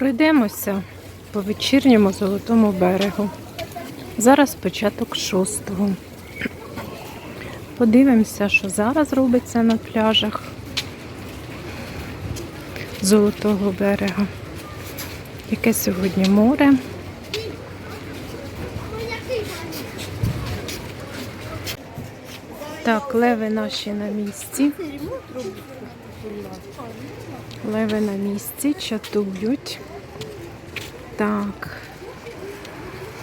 Пройдемося по вечірньому золотому берегу. Зараз початок шостого. Подивимося, що зараз робиться на пляжах Золотого берега. Яке сьогодні море. Так, леви наші на місці. Леви на місці, чатують. Так.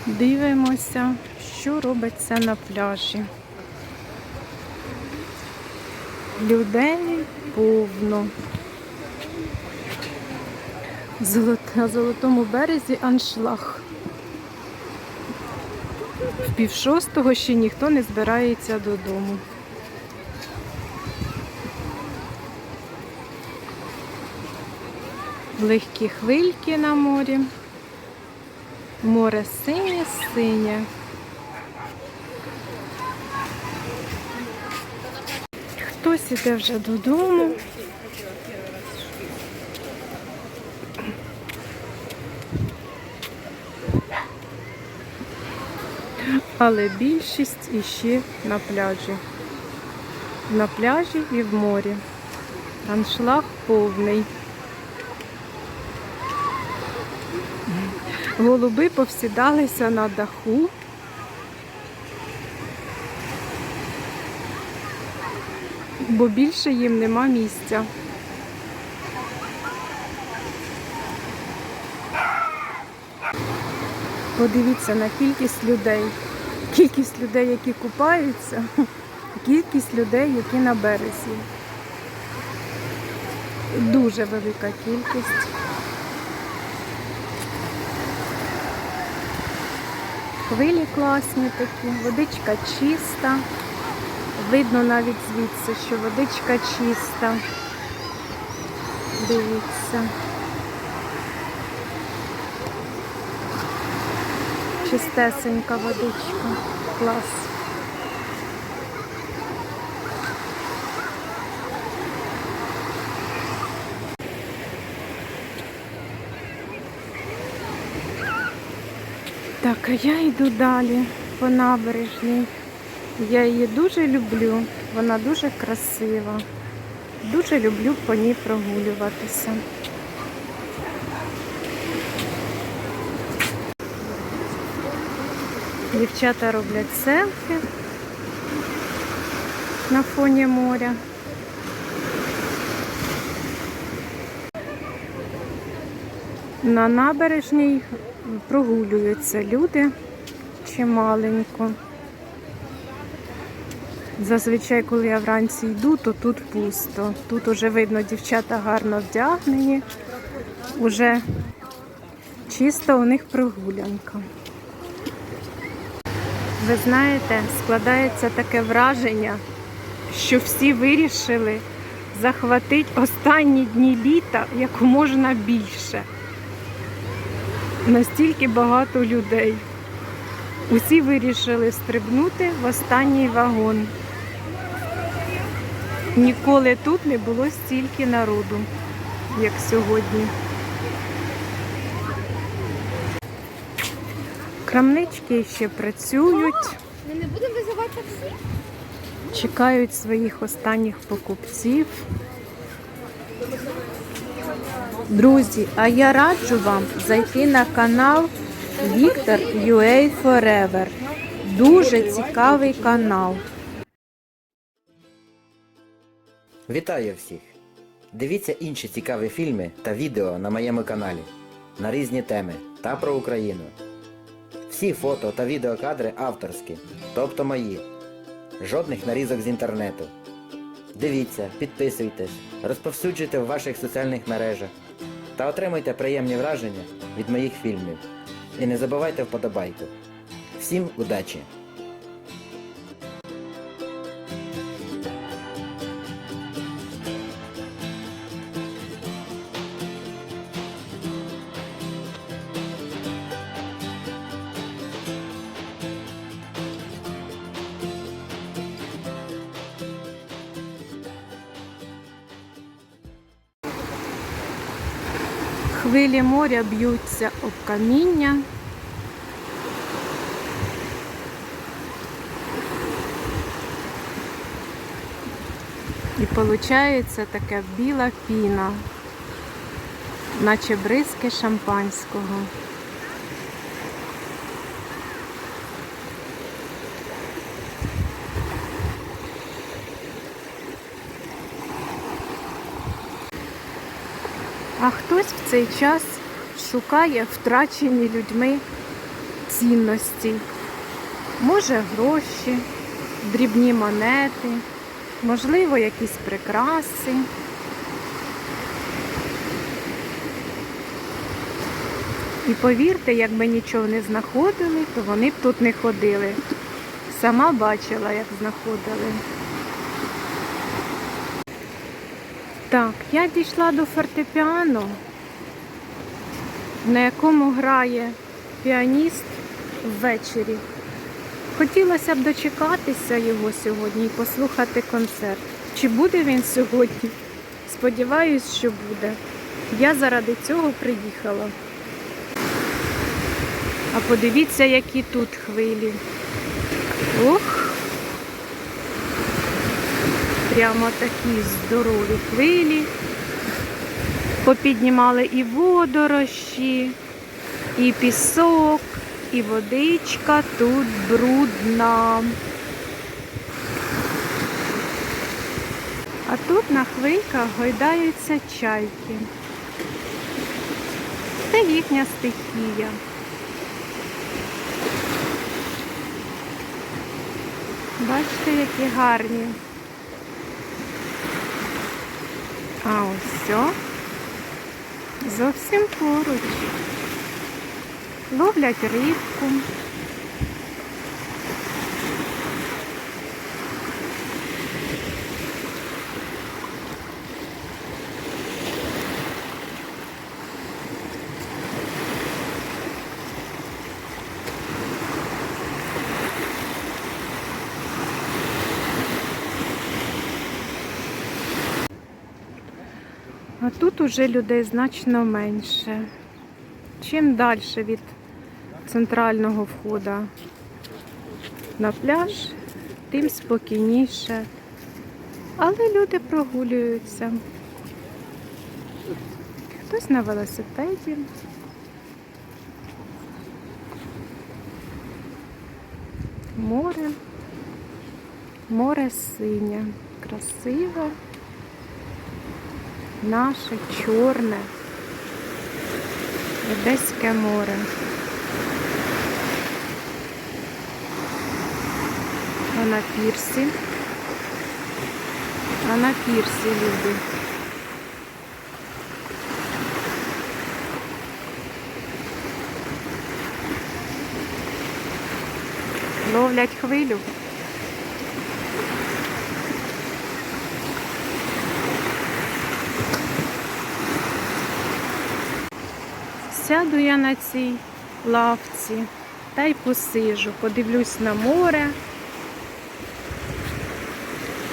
Дивимося, що робиться на пляжі. Людей повно. На золотому березі аншлаг. В пів шостого ще ніхто не збирається додому. Легкі хвильки на морі. Море синє, синє. Хтось іде вже додому. Але більшість іще на пляжі. На пляжі і в морі. Аншлаг повний. Голуби повсідалися на даху. Бо більше їм нема місця. Подивіться на кількість людей. Кількість людей, які купаються, кількість людей, які на березі. Дуже велика кількість. Хвилі класні такі, водичка чиста. Видно навіть звідси, що водичка чиста. Дивіться. Чистесенька водичка. Клас. Так, а я йду далі по набережній. Я її дуже люблю, вона дуже красива. Дуже люблю по ній прогулюватися. Дівчата роблять селфі на фоні моря. На набережній прогулюються люди чималенько. Зазвичай, коли я вранці йду, то тут пусто. Тут уже видно, дівчата гарно вдягнені. Уже чисто у них прогулянка. Ви знаєте, складається таке враження, що всі вирішили захватити останні дні літа як можна більше. Настільки багато людей. Усі вирішили стрибнути в останній вагон. Ніколи тут не було стільки народу, як сьогодні. Крамнички ще працюють, Ми не будемо визивати таксі? чекають своїх останніх покупців. Друзі, а я раджу вам зайти на канал Віктор UA Forever. Дуже цікавий канал. Вітаю всіх! Дивіться інші цікаві фільми та відео на моєму каналі на різні теми та про Україну. Всі фото та відеокадри авторські, тобто мої. Жодних нарізок з інтернету. Дивіться, підписуйтесь, розповсюджуйте в ваших соціальних мережах та отримайте приємні враження від моїх фільмів. І не забувайте вподобайку. Всім удачі! Хвилі моря б'ються об каміння. І виходить така біла піна, наче бризки шампанського. А хтось в цей час шукає втрачені людьми цінності. Може гроші, дрібні монети, можливо, якісь прикраси. І повірте, якби нічого не знаходили, то вони б тут не ходили. Сама бачила, як знаходили. Так, я дійшла до фортепіано, на якому грає піаніст ввечері. Хотілося б дочекатися його сьогодні і послухати концерт. Чи буде він сьогодні? Сподіваюсь, що буде. Я заради цього приїхала. А подивіться, які тут хвилі. Ох! Прямо такі здорові хвилі. Попіднімали і водорощі, і пісок, і водичка тут брудна. А тут на хвильках гойдаються чайки. Це їхня стихія. Бачите, які гарні. А ось. Зовсім поруч. Ловлять рибку. А тут уже людей значно менше. Чим далі від центрального входу на пляж, тим спокійніше. Але люди прогулюються. Хтось на велосипеді. Море. Море синє, красиве наше чорне Одеське море. А на пірсі. А на пірсі люди. Ловлять хвилю. Сяду я на цій лавці та й посижу, подивлюсь на море,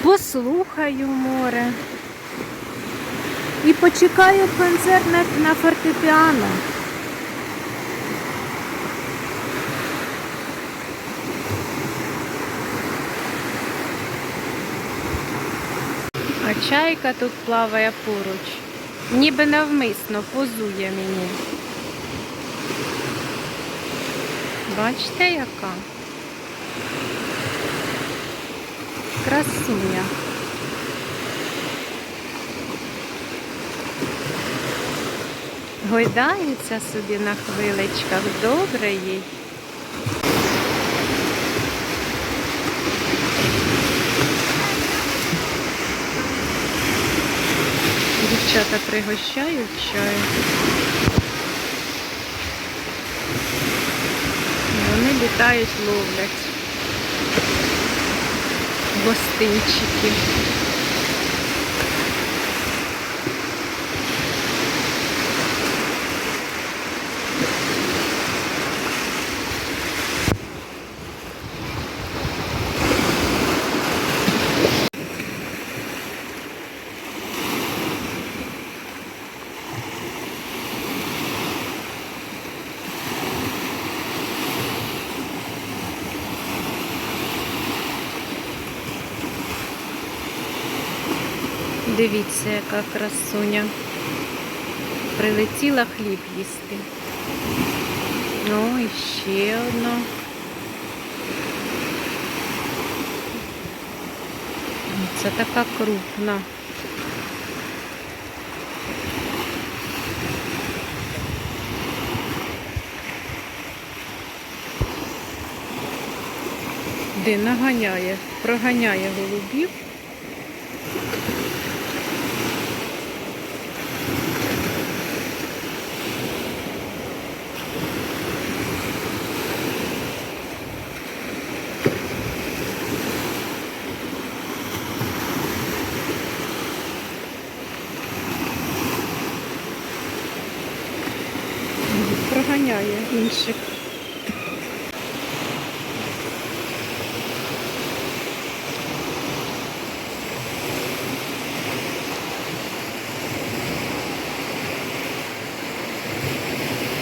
послухаю море і почекаю концерт на, фортепіано. А чайка тут плаває поруч, ніби навмисно позує мені. Бачите, яка? Красуня. Гойдається собі на хвиличках, добре їй. Дівчата пригощають чаю. Вони літають, ловлять гостинчики. Дивіться, яка красуня. Прилетіла хліб їсти. Ну і ще одна. Це така крупна. Дина ганяє, проганяє голубів. інших.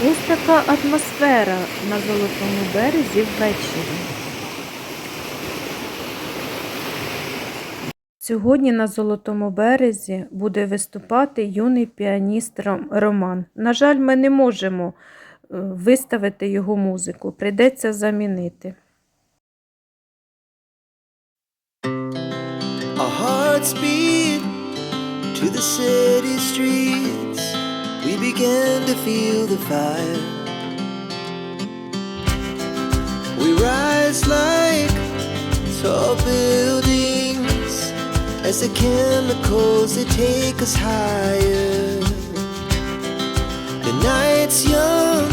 Ось така атмосфера на золотому березі ввечері. Сьогодні на золотому березі буде виступати юний піаніст Роман. На жаль, ми не можемо виставити його музику, прийдеться замінити. A hard speed to the city streets. We began to feel the fire. We rise like tall buildings as the chemicals they take us higher. The night's young.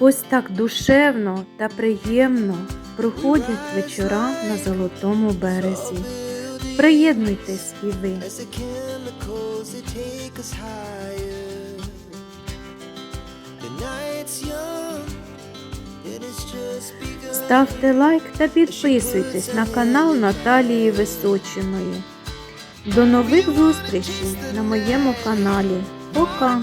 Ось так душевно та приємно проходять вечора на золотому березі. Приєднуйтесь і ви. Ставте лайк та підписуйтесь на канал Наталії Височиної. До нових зустрічей на моєму каналі. Пока!